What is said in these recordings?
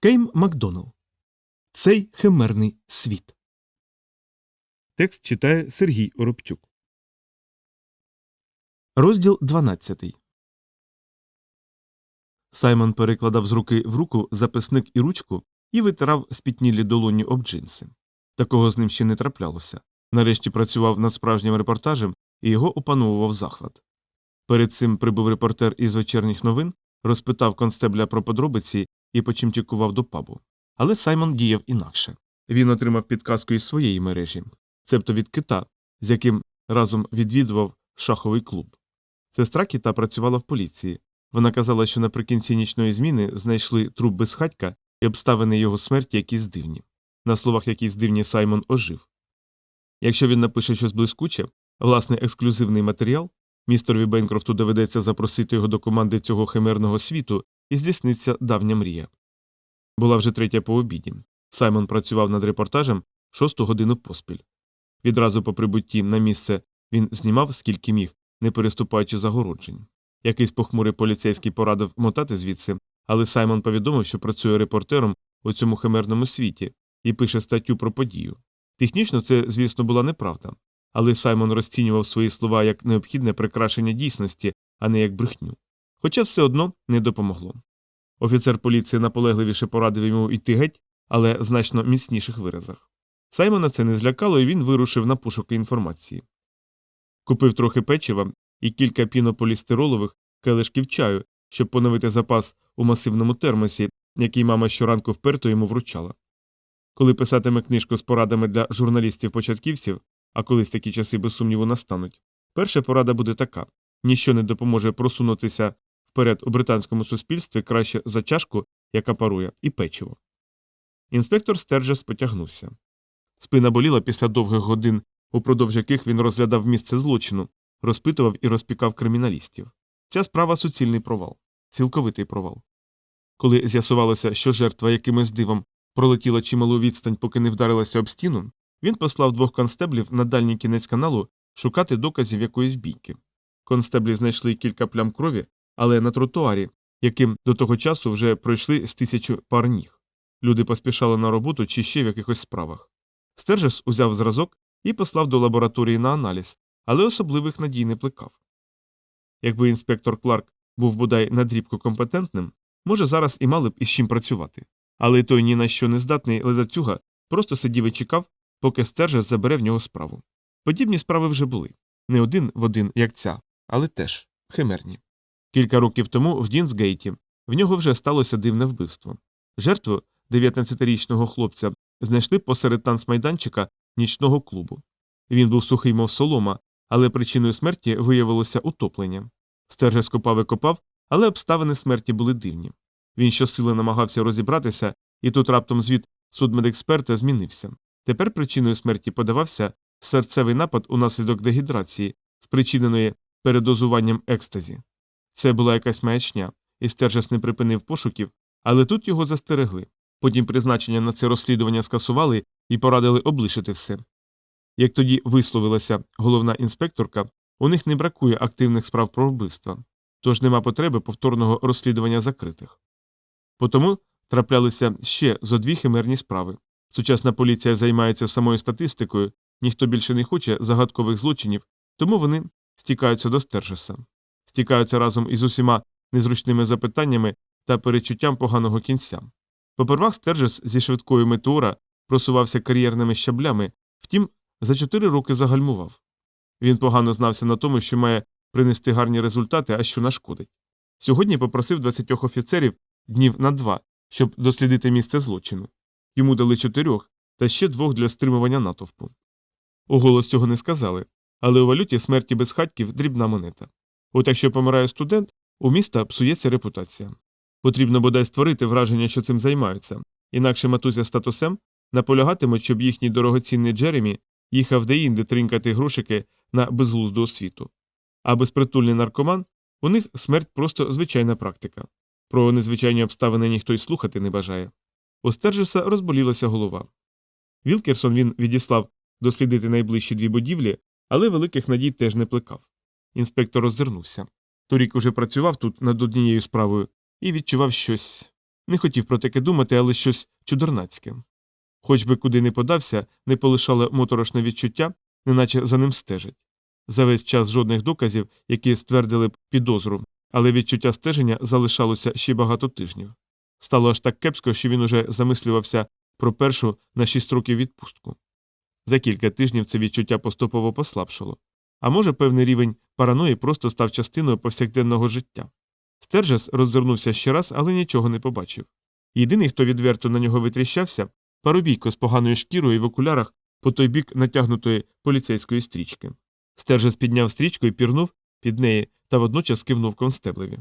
Кейм Макдоналл. Цей химерний світ. Текст читає Сергій Оробчук. Розділ 12. Саймон перекладав з руки в руку записник і ручку і витирав спітнілі долоні об джинси. Такого з ним ще не траплялося. Нарешті працював над справжнім репортажем і його опановував захват. Перед цим прибув репортер із вечірніх новин, розпитав констебля про подробиці і почимчикував до пабу. Але Саймон діяв інакше. Він отримав підказку із своєї мережі, цебто від кита, з яким разом відвідував шаховий клуб. Сестра кита працювала в поліції. Вона казала, що наприкінці нічної зміни знайшли труп безхатька і обставини його смерті якісь дивні. На словах якісь дивні Саймон ожив. Якщо він напише щось блискуче, власний ексклюзивний матеріал, містерові Бенкрофту доведеться запросити його до команди цього химерного світу і здійсниться давня мрія. Була вже третя по обіді. Саймон працював над репортажем шосту годину поспіль. Відразу по прибутті на місце він знімав, скільки міг, не переступаючи загороджень. Якийсь похмурий поліцейський порадив мотати звідси, але Саймон повідомив, що працює репортером у цьому химерному світі і пише статтю про подію. Технічно це, звісно, була неправда, але Саймон розцінював свої слова як необхідне прикрашення дійсності, а не як брехню. Хоча все одно не допомогло. Офіцер поліції наполегливіше порадив йому йти геть, але в значно міцніших виразах. Саймона це не злякало, і він вирушив на пошуки інформації. Купив трохи печива і кілька пінополістиролових келишків чаю, щоб поновити запас у масивному термосі, який мама щоранку вперто йому вручала. Коли писатиме книжку з порадами для журналістів-початківців, а колись такі часи без сумніву настануть, перша порада буде така ніщо не допоможе просунутися вперед у британському суспільстві краще за чашку, яка парує, і печиво. Інспектор Стерджес потягнувся. Спина боліла після довгих годин, упродовж яких він розглядав місце злочину, розпитував і розпікав криміналістів. Ця справа суцільний провал, цілковитий провал. Коли з'ясувалося, що жертва якимось дивом пролетіла чималу відстань, поки не вдарилася об стіну, він послав двох констеблів на дальній кінець каналу шукати доказів якоїсь бійки. Констеблі знайшли кілька плям крові, але на тротуарі, яким до того часу вже пройшли з тисячу пар ніг. Люди поспішали на роботу чи ще в якихось справах. Стержес узяв зразок і послав до лабораторії на аналіз, але особливих надій не плекав. Якби інспектор Кларк був бодай надрібко компетентним, може, зараз і мали б із чим працювати. Але той ні на що не здатний ледацюга просто сидів і чекав, поки стержес забере в нього справу. Подібні справи вже були не один в один, як ця, але теж химерні. Кілька років тому в Дінсгейті в нього вже сталося дивне вбивство. Жертву 19-річного хлопця знайшли посеред танцмайданчика нічного клубу. Він був сухий, мов солома, але причиною смерті виявилося утоплення. Стержес скопав і копав, але обставини смерті були дивні. Він щосили намагався розібратися, і тут раптом звіт судмедексперта змінився. Тепер причиною смерті подавався серцевий напад унаслідок дегідрації, спричиненої передозуванням екстазі. Це була якась маячня, і Стержес не припинив пошуків, але тут його застерегли. Потім призначення на це розслідування скасували і порадили облишити все. Як тоді висловилася головна інспекторка, у них не бракує активних справ про вбивства, тож нема потреби повторного розслідування закритих. Потому траплялися ще зо дві химерні справи. Сучасна поліція займається самою статистикою, ніхто більше не хоче загадкових злочинів, тому вони стікаються до Стержеса, стікаються разом із усіма незручними запитаннями та перечуттям поганого кінця. Попервах Стержес зі швидкою метеора просувався кар'єрними щаблями, втім, за чотири роки загальмував. Він погано знався на тому, що має принести гарні результати, а що нашкодить. Сьогодні попросив 20 офіцерів днів на два, щоб дослідити місце злочину. Йому дали чотирьох та ще двох для стримування натовпу. Уголос цього не сказали, але у валюті смерті безхатьків дрібна монета. От якщо помирає студент, у міста псується репутація. Потрібно бодай створити враження, що цим займаються, інакше матузя статусем наполягатимуть, щоб їхній дорогоцінний Джеремі їхав деінде тринкати грошики на безглузду освіту. А безпритульний наркоман у них смерть просто звичайна практика. Про незвичайні обставини ніхто й слухати не бажає. У Стержеса розболілася голова. Вілкерсон він відіслав дослідити найближчі дві будівлі, але великих надій теж не плекав. Інспектор роззирнувся. Торік уже працював тут над однією справою і відчував щось Не хотів про таке думати, але щось чудернацьке. Хоч би куди не подався, не полишало моторошне відчуття, неначе за ним стежать. За весь час жодних доказів, які ствердили б підозру, але відчуття стеження залишалося ще багато тижнів. Стало аж так кепсько, що він уже замислювався про першу на шість років відпустку. За кілька тижнів це відчуття поступово послабшало. А може, певний рівень параної просто став частиною повсякденного життя. Стержес роззирнувся ще раз, але нічого не побачив. Єдиний, хто відверто на нього витріщався, парубійко з поганою шкірою і в окулярах по той бік натягнутої поліцейської стрічки. Стержес підняв стрічку і пірнув під неї та водночас кивнув констеблеві.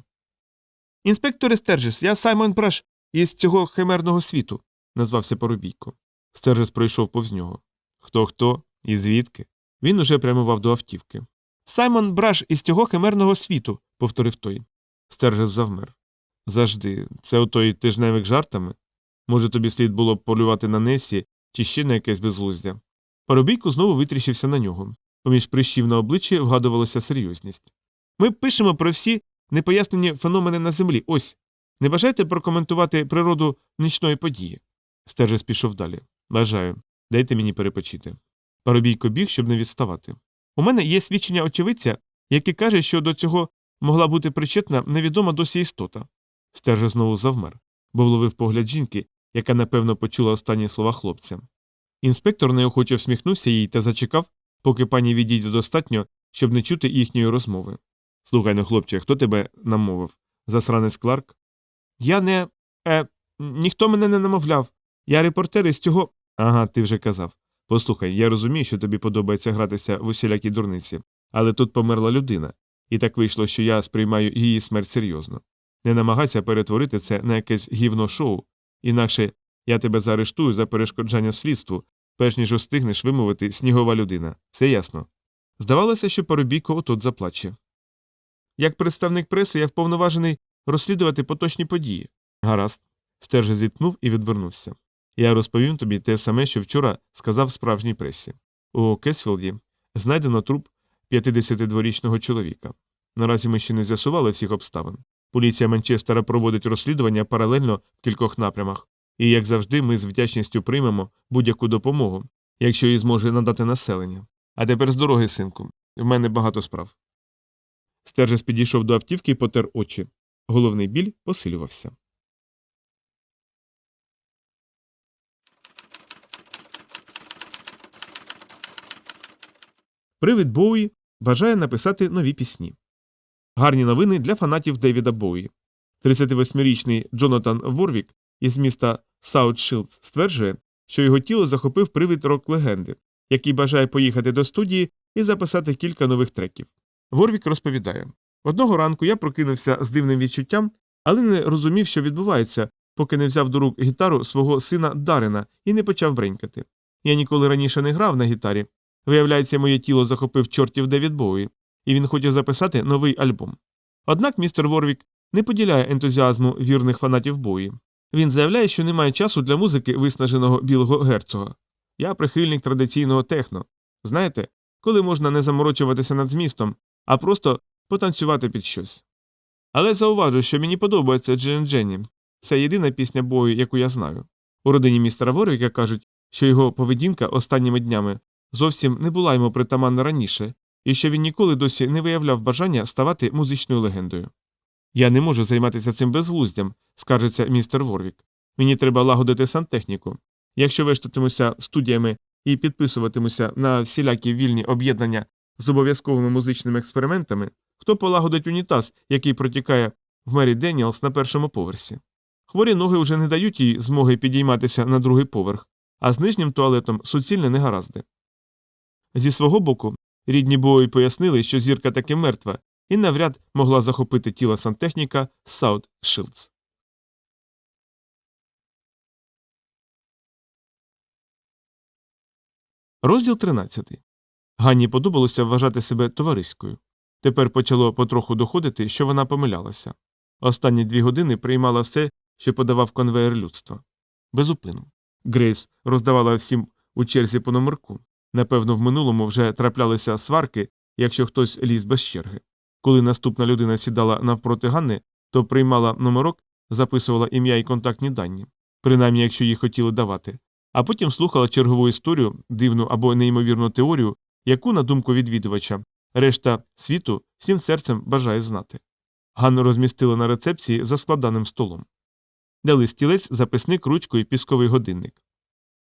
Інспекторе Стержес, я Саймон Браш із цього химерного світу, назвався парубійко. Стержес пройшов повз нього. Хто хто і звідки? Він уже прямував до автівки. Саймон Браш із цього химерного світу, повторив той. Стержес завмер. Завжди, це отой тижневик жартами? Може, тобі слід було б полювати на Несі чи ще на якесь безглуздя? Парубійко знову витріщився на нього. Поміж прищів на обличчі вгадувалася серйозність. Ми пишемо про всі непояснені феномени на землі. Ось. Не бажаєте прокоментувати природу нічної події? Стержес пішов далі. Бажаю. Дайте мені перепочити. Парубійко біг, щоб не відставати. У мене є свідчення очевидця, яке каже, що до цього могла бути причетна невідома досі істота. Стержес знову завмер, бо вловив погляд жінки, яка напевно почула останні слова хлопця. Інспектор неохоче всміхнувся їй та зачекав, поки пані відійде достатньо, щоб не чути їхньої розмови. Слухай ну, хлопче, хто тебе намовив? Засранець Кларк? Я не. Е, ніхто мене не намовляв. Я репортер із цього. Ага, ти вже казав. Послухай, я розумію, що тобі подобається гратися в усілякій дурниці, але тут померла людина, і так вийшло, що я сприймаю її смерть серйозно. Не намагайся перетворити це на якесь гівно шоу, інакше я тебе заарештую за перешкоджання слідству, перш ніж устигнеш вимовити снігова людина. Це ясно. Здавалося, що Парубійко отут заплаче. Як представник преси, я вповноважений розслідувати поточні події. Гаразд. Стерже зіткнув і відвернувся. Я розповім тобі те саме, що вчора сказав справжній пресі. У Кесфілді знайдено труп 52-річного чоловіка. Наразі ми ще не з'ясували всіх обставин. Поліція Манчестера проводить розслідування паралельно в кількох напрямах, і, як завжди, ми з вдячністю приймемо будь-яку допомогу, якщо її зможе надати населення. А тепер з дороги, синку. В мене багато справ. Стержес підійшов до автівки і потер очі. Головний біль посилювався. Привід Боуї бажає написати нові пісні. Гарні новини для фанатів Девіда Боуї. 38-річний Джонатан Ворвік із міста Саутшилдс стверджує, що його тіло захопив привід рок-легенди, який бажає поїхати до студії і записати кілька нових треків. Ворвік розповідає одного ранку я прокинувся з дивним відчуттям, але не розумів, що відбувається, поки не взяв до рук гітару свого сина Дарина і не почав бренькати. Я ніколи раніше не грав на гітарі. Виявляється, моє тіло захопив чортів Девід Боуї, і він хотів записати новий альбом. Однак містер Ворвік не поділяє ентузіазму вірних фанатів Бої. Він заявляє, що немає часу для музики виснаженого білого герцога. Я прихильник традиційного техно. Знаєте, коли можна не заморочуватися над змістом, а просто потанцювати під щось. Але зауважу, що мені подобається Джен Дженні. Це єдина пісня бою, яку я знаю. У родині містера Ворвіка кажуть, що його поведінка останніми днями зовсім не була йому притаманна раніше, і що він ніколи досі не виявляв бажання ставати музичною легендою. Я не можу займатися цим безглуздям, скаржиться містер Ворвік. Мені треба лагодити сантехніку. Якщо вештатимуся студіями і підписуватимуся на всілякі вільні об'єднання з обов'язковими музичними експериментами, хто полагодить унітаз, який протікає в Мері Деніелс на першому поверсі. Хворі ноги вже не дають їй змоги підійматися на другий поверх, а з нижнім туалетом суцільне негаразди. Зі свого боку, рідні бої пояснили, що зірка таки мертва, і навряд могла захопити тіло сантехніка Саут Шилдс. Розділ 13. Ганні подобалося вважати себе товариською. Тепер почало потроху доходити, що вона помилялася. Останні дві години приймала все, що подавав конвеєр людства. Безупину. Грейс роздавала всім у черзі по номерку. Напевно, в минулому вже траплялися сварки, якщо хтось ліз без черги. Коли наступна людина сідала навпроти Ганни, то приймала номерок записувала ім'я і контактні дані, принаймні якщо їй хотіли давати, а потім слухала чергову історію, дивну або неймовірну теорію, яку, на думку відвідувача, решта світу всім серцем бажає знати. Ганну розмістили на рецепції за складаним столом. Дали стілець, записник, ручку і пісковий годинник.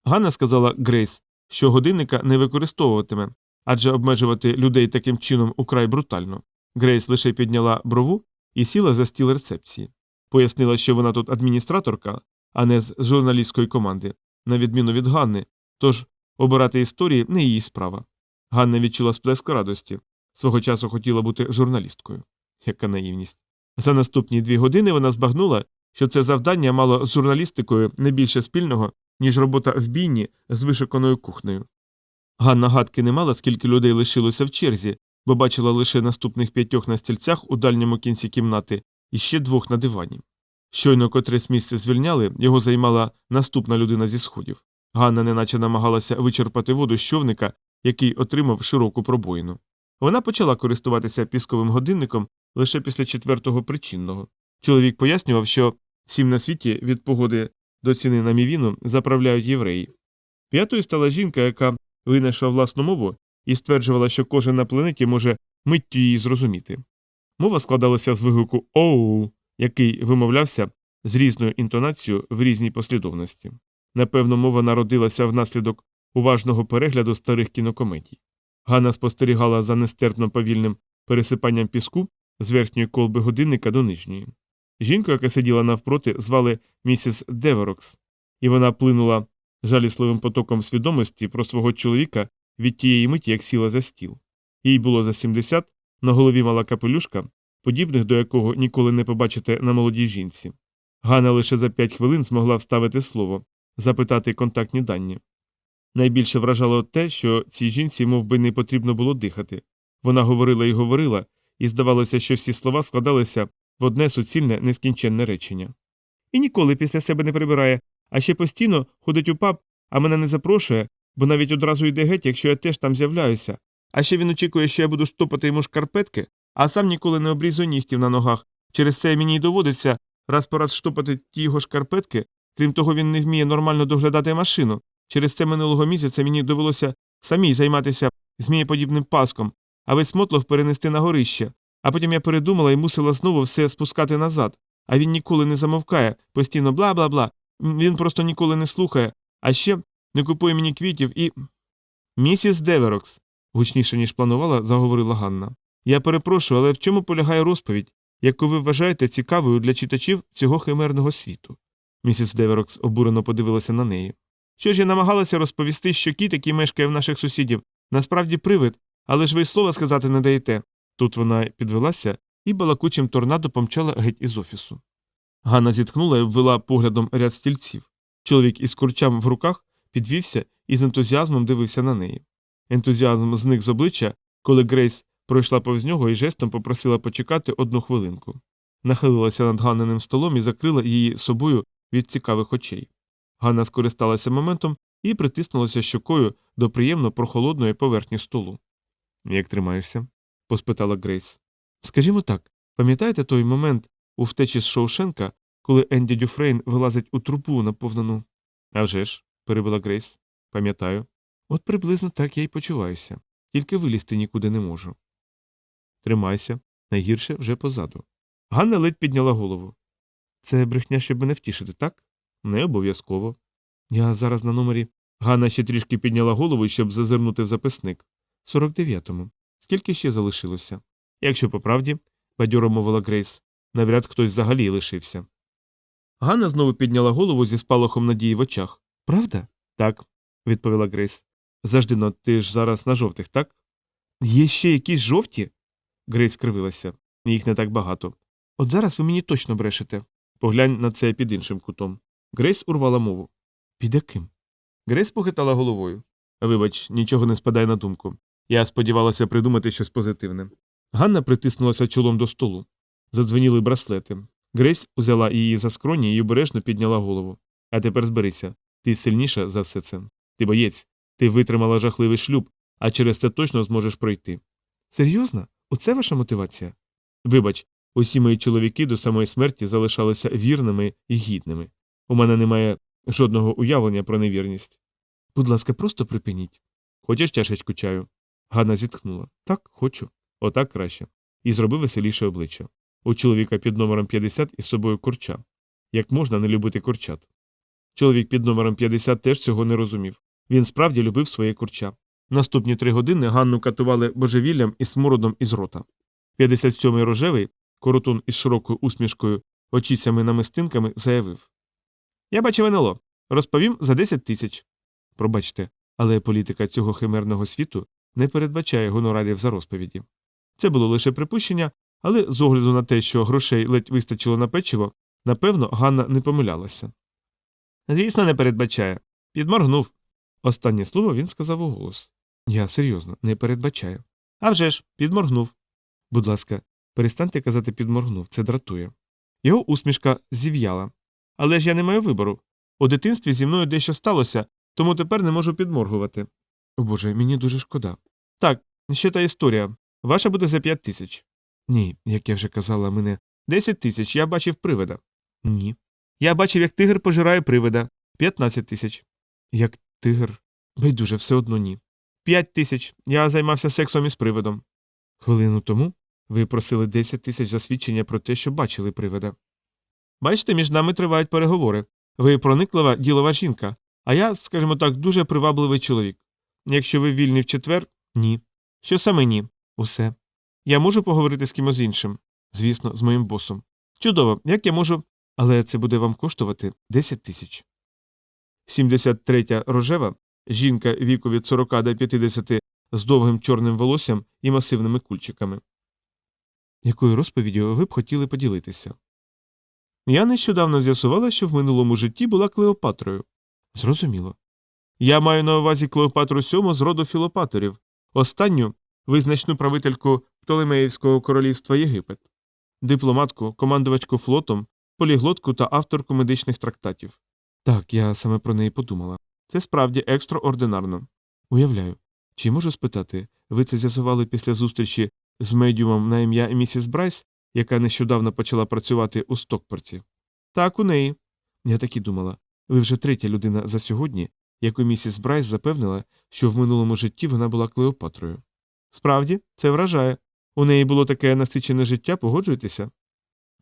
Ганна сказала Грейс, що годинника не використовуватиме, адже обмежувати людей таким чином украй брутально. Грейс лише підняла брову і сіла за стіл рецепції. Пояснила, що вона тут адміністраторка, а не з журналістської команди, на відміну від Ганни, тож обирати історії не її справа. Ганна відчула сплеск радості. Свого часу хотіла бути журналісткою. Яка наївність. За наступні дві години вона збагнула, що це завдання мало з журналістикою не більше спільного, ніж робота в бійні з вишиканою кухнею. Ганна гадки не мала, скільки людей лишилося в черзі, бо бачила лише наступних п'ятьох на стільцях у дальньому кінці кімнати і ще двох на дивані. Щойно котресь місце звільняли, його займала наступна людина зі сходів. Ганна неначе намагалася вичерпати воду з човника, який отримав широку пробоїну. Вона почала користуватися пісковим годинником лише після четвертого причинного. Чоловік пояснював, що всім на світі від погоди до ціни на мівіну заправляють євреї. П'ятою стала жінка, яка винайшла власну мову і стверджувала, що кожен на планеті може миттю її зрозуміти. Мова складалася з вигуку Оу, який вимовлявся з різною інтонацією в різній послідовності. Напевно, мова народилася внаслідок уважного перегляду старих кінокомедій. Ганна спостерігала за нестерпно повільним пересипанням піску з верхньої колби годинника до нижньої. Жінку, яка сиділа навпроти, звали місіс Деверокс, і вона плинула жалісливим потоком свідомості про свого чоловіка від тієї миті, як сіла за стіл. Їй було за 70, на голові мала капелюшка, подібних до якого ніколи не побачите на молодій жінці. Ганна лише за п'ять хвилин змогла вставити слово, запитати контактні дані. Найбільше вражало те, що цій жінці мов би, не потрібно було дихати. Вона говорила і говорила, і здавалося, що всі слова складалися в одне суцільне нескінченне речення. І ніколи після себе не прибирає, а ще постійно ходить у паб, а мене не запрошує, бо навіть одразу йде геть, якщо я теж там з'являюся. А ще він очікує, що я буду штопати йому шкарпетки, а сам ніколи не обрізую нігтів на ногах. Через це мені й доводиться раз по раз штопати ті його шкарпетки. Крім того, він не вміє нормально доглядати машину. Через це минулого місяця мені довелося самій займатися змієподібним паском, а весь мотлох перенести на горище. А потім я передумала і мусила знову все спускати назад. А він ніколи не замовкає, постійно бла бла бла. Він просто ніколи не слухає, а ще не купує мені квітів і. Місіс Деверокс, гучніше, ніж планувала, заговорила Ганна. Я перепрошую, але в чому полягає розповідь, яку ви вважаєте цікавою для читачів цього химерного світу? Місіс Деверокс обурено подивилася на неї. Що ж я намагалася розповісти, що кіт, який мешкає в наших сусідів, насправді привид, але ж ви й слова сказати не даєте. Тут вона підвелася і балакучим торнадо помчала геть із офісу. Ганна зіткнула і ввела поглядом ряд стільців. Чоловік із курчам в руках підвівся і з ентузіазмом дивився на неї. Ентузіазм зник з обличчя, коли Грейс пройшла повз нього і жестом попросила почекати одну хвилинку. Нахилилася над Ганниним столом і закрила її собою від цікавих очей. Ганна скористалася моментом і притиснулася щокою до приємно прохолодної поверхні столу. Як тримаєшся? Поспитала Грейс. Скажімо так, пам'ятаєте той момент у втечі з Шоушенка, коли Енді Дюфрейн вилазить у трубу наповнену. «А вже ж», – перебила Грейс. Пам'ятаю. От приблизно так я й почуваюся, тільки вилізти нікуди не можу. Тримайся, найгірше вже позаду. Ганна ледь підняла голову. Це брехня, щоб мене втішити, так? Не обов'язково. Я зараз на номері. Ганна ще трішки підняла голову, щоб зазирнути в записник. 49-му. Скільки ще залишилося? Якщо по правді, бадьоро мовила Грейс, навряд хтось взагалі лишився. Ганна знову підняла голову зі спалахом надії в очах. Правда? Так, відповіла Грейс. Завжди, ти ж зараз на жовтих, так? Є ще якісь жовті? Грейс скривилася. Їх не так багато. От зараз ви мені точно брешете. Поглянь на це під іншим кутом. Грейс урвала мову. Під яким? Грейс похитала головою. Вибач, нічого не спадає на думку. Я сподівалася придумати щось позитивне. Ганна притиснулася чолом до столу. Задзвеніли браслети. Грейс узяла її за скроні і обережно підняла голову. А тепер зберися. Ти сильніша за все це. Ти боєць. Ти витримала жахливий шлюб, а через це точно зможеш пройти. Серйозно? Оце ваша мотивація? Вибач, Усі мої чоловіки до самої смерті залишалися вірними і гідними. У мене немає жодного уявлення про невірність. Будь ласка, просто припиніть. Хочеш чашечку чаю? Ганна зітхнула. Так, хочу. Отак краще. І зробив веселіше обличчя. У чоловіка під номером 50 із собою курча. Як можна не любити курчат? Чоловік під номером 50 теж цього не розумів. Він справді любив своє курча. Наступні три години Ганну катували божевіллям і смородом із рота. 57-й рожевий, коротун із широкою усмішкою, очіцями намистинками, заявив Я бачив НЛО. Розповім за 10 тисяч. Пробачте, але політика цього химерного світу не передбачає гонорарів за розповіді. Це було лише припущення, але з огляду на те, що грошей ледь вистачило на печиво, напевно, Ганна не помилялася. Звісно, не передбачає. Підморгнув. Останнє слово він сказав у голос. Я серйозно, не передбачаю. «А вже ж, підморгнув. Будь ласка, перестаньте казати підморгнув, це дратує. Його усмішка зів'яла. Але ж я не маю вибору. У дитинстві зі мною дещо сталося, тому тепер не можу підморгувати. Боже, мені дуже шкода. Так, ще та історія. Ваша буде за п'ять тисяч. Ні, як я вже казала, мене десять тисяч, я бачив привида. Ні. Я бачив, як тигр пожирає привида. П'ятнадцять тисяч. Як тигр. Байдуже, все одно ні. П'ять тисяч. Я займався сексом із привидом. Хвилину тому ви просили десять тисяч за свідчення про те, що бачили привида. Бачите, між нами тривають переговори. Ви прониклива ділова жінка, а я, скажімо так, дуже привабливий чоловік. Якщо ви вільні в четвер ні. Що саме ні? Усе. Я можу поговорити з кимось іншим. Звісно, з моїм босом. Чудово, як я можу. Але це буде вам коштувати 10 тисяч. 73 рожева жінка віку від 40 до 50 з довгим чорним волоссям і масивними кульчиками. Якою розповіддю ви б хотіли поділитися? Я нещодавно з'ясувала, що в минулому житті була Клеопатрою. Зрозуміло. Я маю на увазі Клеопатру сьому з роду філопаторів, останню визначну правительку Птолемеївського королівства Єгипет, дипломатку, командувачку флотом, поліглотку та авторку медичних трактатів. Так, я саме про неї подумала. Це справді екстраординарно. Уявляю. Чи можу спитати, ви це з'ясували після зустрічі з медіумом на ім'я місіс Брайс, яка нещодавно почала працювати у Стокпорті? Так, у неї. Я так і думала. Ви вже третя людина за сьогодні, яку місіс Брайс запевнила, що в минулому житті вона була Клеопатрою. Справді, це вражає. У неї було таке насичене життя, погоджуєтеся?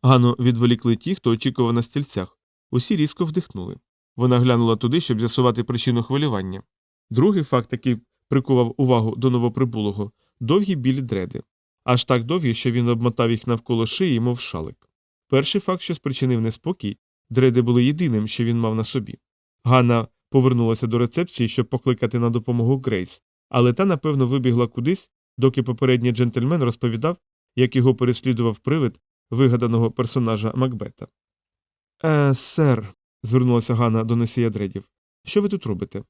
Гану відволікли ті, хто очікував на стільцях. Усі різко вдихнули. Вона глянула туди, щоб з'ясувати причину хвилювання. Другий факт, який прикував увагу до новоприбулого довгі білі дреди. Аж так довгі, що він обмотав їх навколо шиї, мов шалик. Перший факт, що спричинив неспокій, дреди були єдиним, що він мав на собі. Ганна повернулася до рецепції, щоб покликати на допомогу Грейс, але та, напевно, вибігла кудись, доки попередній джентльмен розповідав, як його переслідував привид вигаданого персонажа Макбета. Е, сер, звернулася Ганна до носія дредів. Що ви тут робите?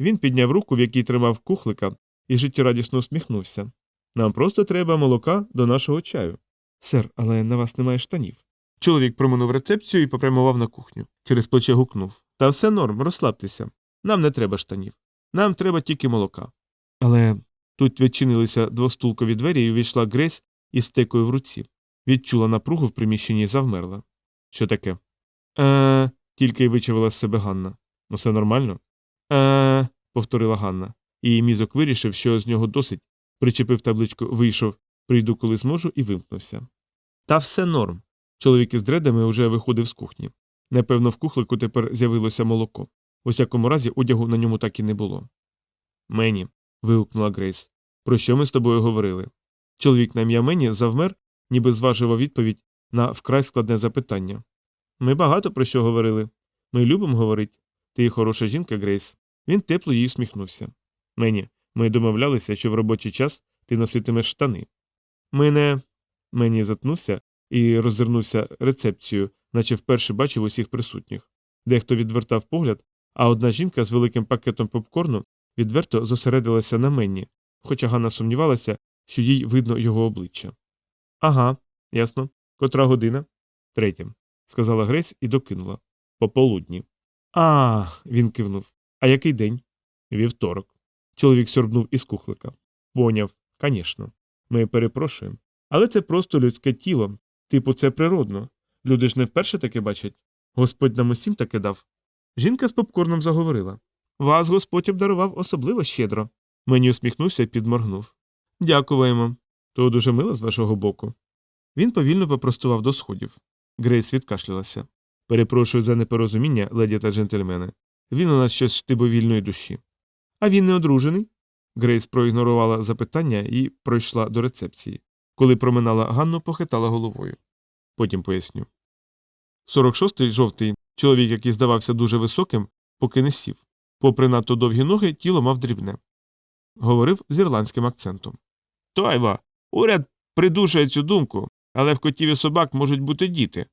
Він підняв руку, в якій тримав кухлика, і життєрадісно усміхнувся. Нам просто треба молока до нашого чаю. Сер, але на вас немає штанів. Чоловік проминув рецепцію і попрямував на кухню. Через плече гукнув Та все норм, розслабтеся. Нам не треба штанів. Нам треба тільки молока. Але тут відчинилися двостулкові двері і увійшла Грейс із стекою в руці. Відчула напругу в приміщенні і завмерла. Що таке? Е. тільки й вичавила з себе Ганна. Ну, все нормально? Е. повторила Ганна. Її мізок вирішив, що з нього досить, причепив табличку Вийшов, прийду, коли зможу, і вимкнувся. Та все норм. Чоловік із дредами уже виходив з кухні. Напевно, в кухлику тепер з'явилося молоко. У всякому разі, одягу на ньому так і не було. Мені. вигукнула Грейс. Про що ми з тобою говорили? Чоловік на ім'я Мені завмер, ніби зважив відповідь на вкрай складне запитання. Ми багато про що говорили. Ми любимо говорити. Ти хороша жінка, Грейс. Він тепло їй усміхнувся. Мені, ми домовлялися, що в робочий час ти носитимеш штани. Ми не. Мені затнувся і роззирнувся рецепцію, наче вперше бачив усіх присутніх. Дехто відвертав погляд, а одна жінка з великим пакетом попкорну відверто зосередилася на Менні, хоча Ганна сумнівалася, що їй видно його обличчя. Ага, ясно. Котра година? Третя, сказала Грейс і докинула. Пополудні. А, він кивнув. А який день? Вівторок. Чоловік сьорбнув із кухлика. Поняв, звісно. Ми перепрошуємо. Але це просто людське тіло, Типу, це природно. Люди ж не вперше таке бачать. Господь нам усім таке дав. Жінка з попкорном заговорила. Вас Господь обдарував особливо щедро. Мені усміхнувся і підморгнув. Дякуємо. То дуже мило з вашого боку. Він повільно попростував до сходів. Грейс відкашлялася. Перепрошую за непорозуміння, леді та джентльмени. Він у нас щось штибовільної душі. А він не одружений? Грейс проігнорувала запитання і пройшла до рецепції. Коли проминала Ганну, похитала головою. Потім поясню. 46-й жовтий чоловік, який здавався дуже високим, поки не сів. Попри надто довгі ноги, тіло мав дрібне. Говорив з ірландським акцентом. Тойва, уряд придушує цю думку, але в котів і собак можуть бути діти.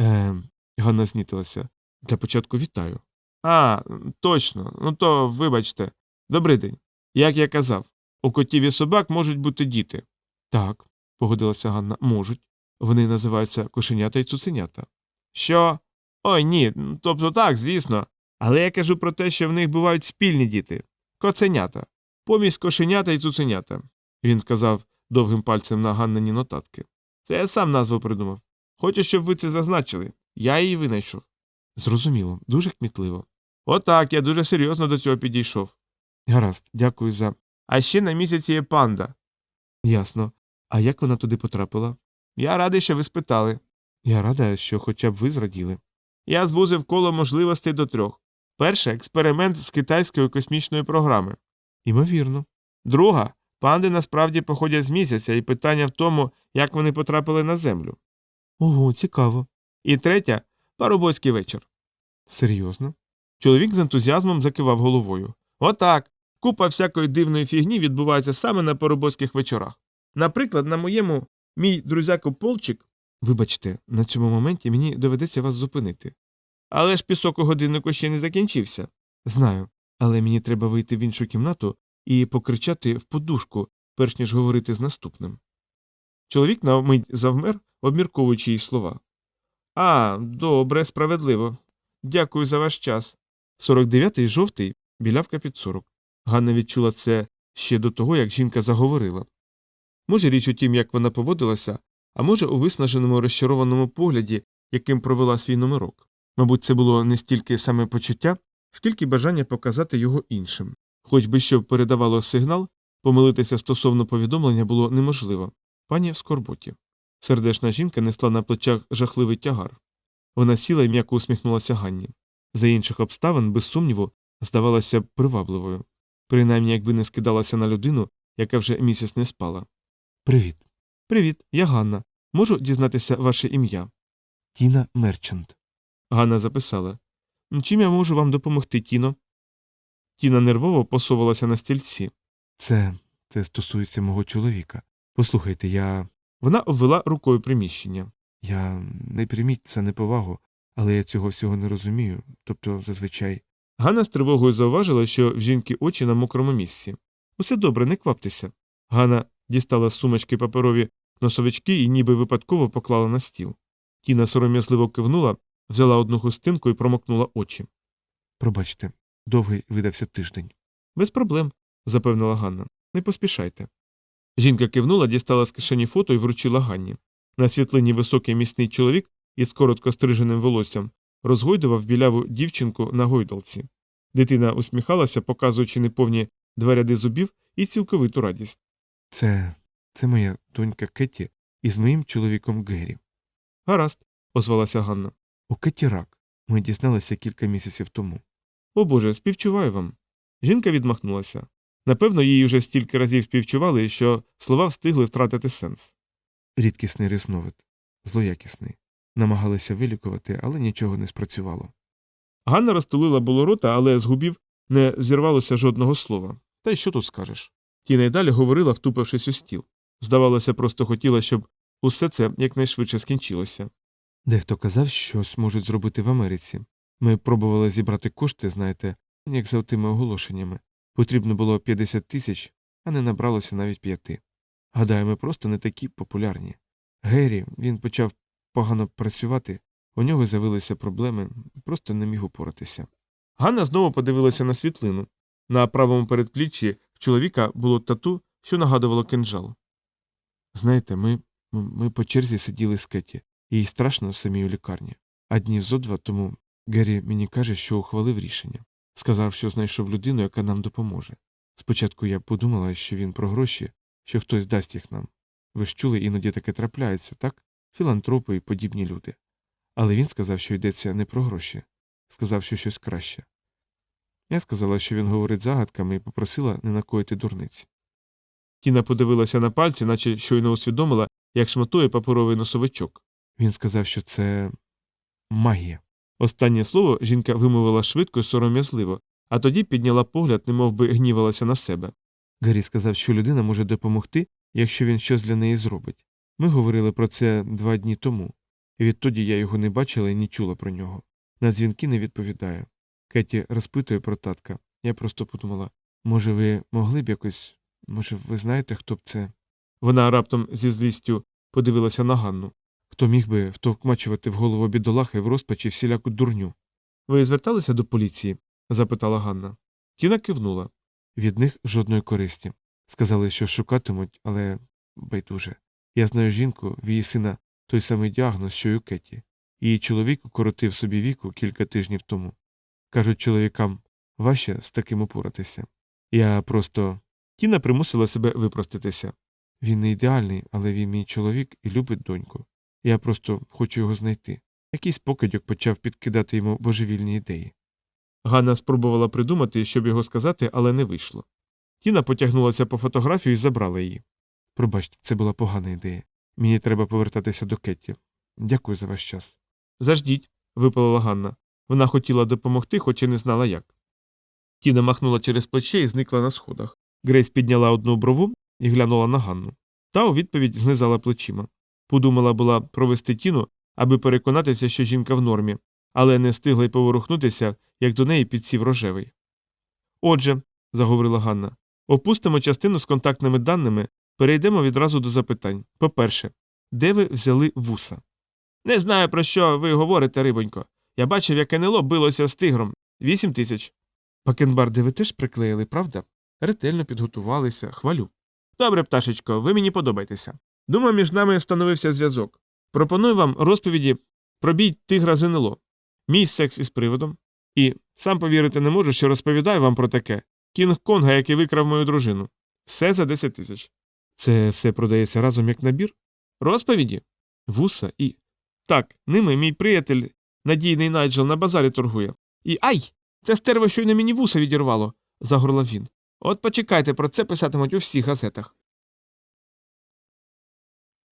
Е, Ганна знітилася. Для початку вітаю. А, точно, ну то вибачте. Добрий день. Як я казав, у котів і собак можуть бути діти. Так, погодилася Ганна, можуть. Вони називаються кошенята і цуценята. Що? Ой ні, тобто так, звісно. Але я кажу про те, що в них бувають спільні діти коценята, помість кошенята і цуценята. Він сказав довгим пальцем на Ганнині нотатки. Це я сам назву придумав. Хочу, щоб ви це зазначили. Я її винайшов. Зрозуміло, дуже кмітливо. Отак, я дуже серйозно до цього підійшов. Гаразд, дякую за. А ще на місяці є панда. Ясно. А як вона туди потрапила? Я радий, що ви спитали. Я рада, що хоча б ви зраділи. Я звузив коло можливостей до трьох. Перше експеримент з китайської космічної програми. Імовірно. Друга панди насправді походять з місяця, і питання в тому, як вони потрапили на землю. Ого, цікаво. І третя парубойський вечір. Серйозно? Чоловік з ентузіазмом закивав головою. Отак. Купа всякої дивної фігні відбувається саме на парубойських вечорах. Наприклад, на моєму мій друзяко Полчик. Вибачте, на цьому моменті мені доведеться вас зупинити. Але ж пісок у годиннику ще не закінчився. Знаю, але мені треба вийти в іншу кімнату і покричати в подушку, перш ніж говорити з наступним. Чоловік на мить завмер, обмірковуючи її слова. А, добре, справедливо. Дякую за ваш час. 49-й жовтий, білявка під 40. Ганна відчула це ще до того, як жінка заговорила. Може, річ у тім, як вона поводилася, а може, у виснаженому розчарованому погляді, яким провела свій номерок. Мабуть, це було не стільки саме почуття, скільки бажання показати його іншим. Хоч би що передавало сигнал, помилитися стосовно повідомлення було неможливо. Пані в скорботі. Сердешна жінка несла на плечах жахливий тягар. Вона сіла і м'яко усміхнулася Ганні. За інших обставин, без сумніву, здавалася привабливою, принаймні якби не скидалася на людину, яка вже місяць не спала. Привіт. Привіт, я Ганна. Можу дізнатися ваше ім'я? Тіна Мерчант. Ганна записала. Чим я можу вам допомогти, Тіно? Тіна нервово посувалася на стільці. Це це стосується мого чоловіка. Послухайте, я. Вона обвела рукою приміщення. Я не прийміть це неповагу, але я цього всього не розумію. Тобто, зазвичай. Ганна з тривогою зауважила, що в жінки очі на мокрому місці. Усе добре, не кваптеся. Ганна дістала з сумочки паперові носовички і ніби випадково поклала на стіл. Тіна сором'язливо кивнула, взяла одну хустинку і промокнула очі. Пробачте, довгий видався тиждень. Без проблем, запевнила Ганна. Не поспішайте. Жінка кивнула, дістала з кишені фото і вручила Ганні. На світлині високий міцний чоловік із коротко стриженим волоссям розгойдував біляву дівчинку на гойдалці. Дитина усміхалася, показуючи неповні два ряди зубів і цілковиту радість. Це це моя донька Кетті із моїм чоловіком Геррі. Гаразд, озвалася Ганна. У Кетті рак. Ми дізналися кілька місяців тому. О Боже, співчуваю вам. Жінка відмахнулася. Напевно, їй уже стільки разів співчували, що слова встигли втратити сенс. Рідкісний різновид, злоякісний. Намагалися вилікувати, але нічого не спрацювало. Ганна розтулила було рота, але з губів не зірвалося жодного слова. Та й що тут скажеш? Тіна й далі говорила, втупившись у стіл. Здавалося, просто хотіла, щоб усе це якнайшвидше скінчилося. Дехто казав, що зможуть зробити в Америці. Ми пробували зібрати кошти, знаєте, як за тими оголошеннями. Потрібно було 50 тисяч, а не набралося навіть п'яти. Гадаю, ми просто не такі популярні. Геррі, він почав погано працювати, у нього з'явилися проблеми, просто не міг упоратися. Ганна знову подивилася на світлину. На правому передпліччі чоловіка було тату, що нагадувало кинджал. Знаєте, ми Ми по черзі сиділи з Кеті, їй страшно самій у лікарні. А днів зо два тому Геррі мені каже, що ухвалив рішення. Сказав, що знайшов людину, яка нам допоможе. Спочатку я подумала, що він про гроші, що хтось дасть їх нам. Ви ж чули, іноді таке трапляється, так? Філантропи і подібні люди. Але він сказав, що йдеться не про гроші, сказав, що щось краще. Я сказала, що він говорить загадками і попросила не накоїти дурниці. Тіна подивилася на пальці, наче щойно усвідомила, як шматує паперовий носовичок. Він сказав, що це магія. Останнє слово жінка вимовила швидко і сором'язливо, а тоді підняла погляд, немов би гнівалася на себе. Гаррі сказав, що людина може допомогти, якщо він щось для неї зробить. Ми говорили про це два дні тому, і відтоді я його не бачила і не чула про нього. На дзвінки не відповідає. Кеті розпитує про татка. Я просто подумала, може, ви могли б якось, може, ви знаєте, хто б це. Вона раптом зі злістю подивилася на Ганну. Хто міг би втовкмачувати в голову бідолахи в розпачі всіляку дурню? Ви зверталися до поліції? запитала Ганна. Тіна кивнула. Від них жодної користі. Сказали, що шукатимуть, але байдуже. Я знаю жінку, в її сина той самий діагноз, що й у Кеті. Її чоловік укоротив собі віку кілька тижнів тому. Кажуть, чоловікам важче з таким упоратися. Я просто. Тіна примусила себе випроститися. Він не ідеальний, але він мій чоловік і любить доньку. Я просто хочу його знайти. Якийсь покидьок почав підкидати йому божевільні ідеї. Ганна спробувала придумати, щоб його сказати, але не вийшло. Тіна потягнулася по фотографію і забрала її. Пробачте, це була погана ідея. Мені треба повертатися до Кетті. Дякую за ваш час. Заждіть, випалила Ганна. Вона хотіла допомогти, хоч і не знала як. Тіна махнула через плече і зникла на сходах. Грейс підняла одну брову і глянула на Ганну. Та у відповідь знизала плечима. Подумала була провести тіну, аби переконатися, що жінка в нормі, але не встигла й поворухнутися, як до неї підсів рожевий. Отже, заговорила Ганна, опустимо частину з контактними даними, перейдемо відразу до запитань. По-перше, де ви взяли вуса? Не знаю, про що ви говорите, рибонько. Я бачив, як НЛО билося з тигром. Вісім тисяч. Пакенбарди ви теж приклеїли, правда? Ретельно підготувалися, хвалю. Добре, пташечко, ви мені подобаєтеся. Думаю, між нами встановився зв'язок. Пропоную вам розповіді про бій тигра з НЛО, мій секс із приводом. І сам повірити не можу, що розповідаю вам про таке Кінг Конга, який викрав мою дружину. Все за 10 тисяч. Це все продається разом як набір? Розповіді? Вуса і. Так, ними мій приятель, надійний Найджел, на базарі торгує. І ай! Це стерво щойно мені вуса відірвало, загорлав він. От почекайте, про це писатимуть у всіх газетах.